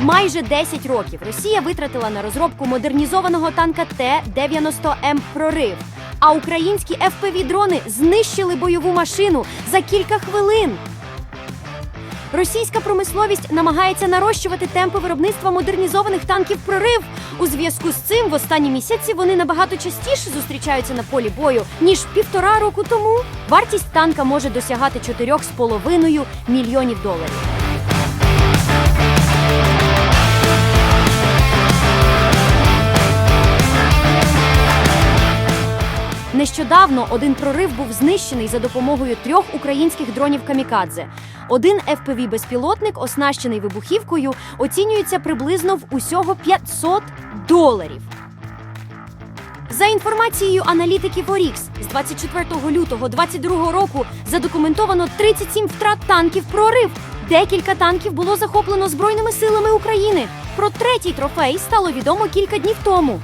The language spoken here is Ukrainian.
Майже 10 років Росія витратила на розробку модернізованого танка Т-90М прорив. А українські fpv дрони знищили бойову машину за кілька хвилин. Російська промисловість намагається нарощувати темпи виробництва модернізованих танків прорив. У зв'язку з цим в останні місяці вони набагато частіше зустрічаються на полі бою ніж півтора року тому. Вартість танка може досягати 4,5 мільйонів доларів. Нещодавно один прорив був знищений за допомогою трьох українських дронів камікадзе. Один fpv безпілотник, оснащений вибухівкою, оцінюється приблизно в усього 500 доларів. За інформацією аналітиків Орікс, з 24 лютого 2022 року задокументовано 37 втрат танків прорив. Декілька танків було захоплено Збройними силами України. Про третій трофей стало відомо кілька днів тому.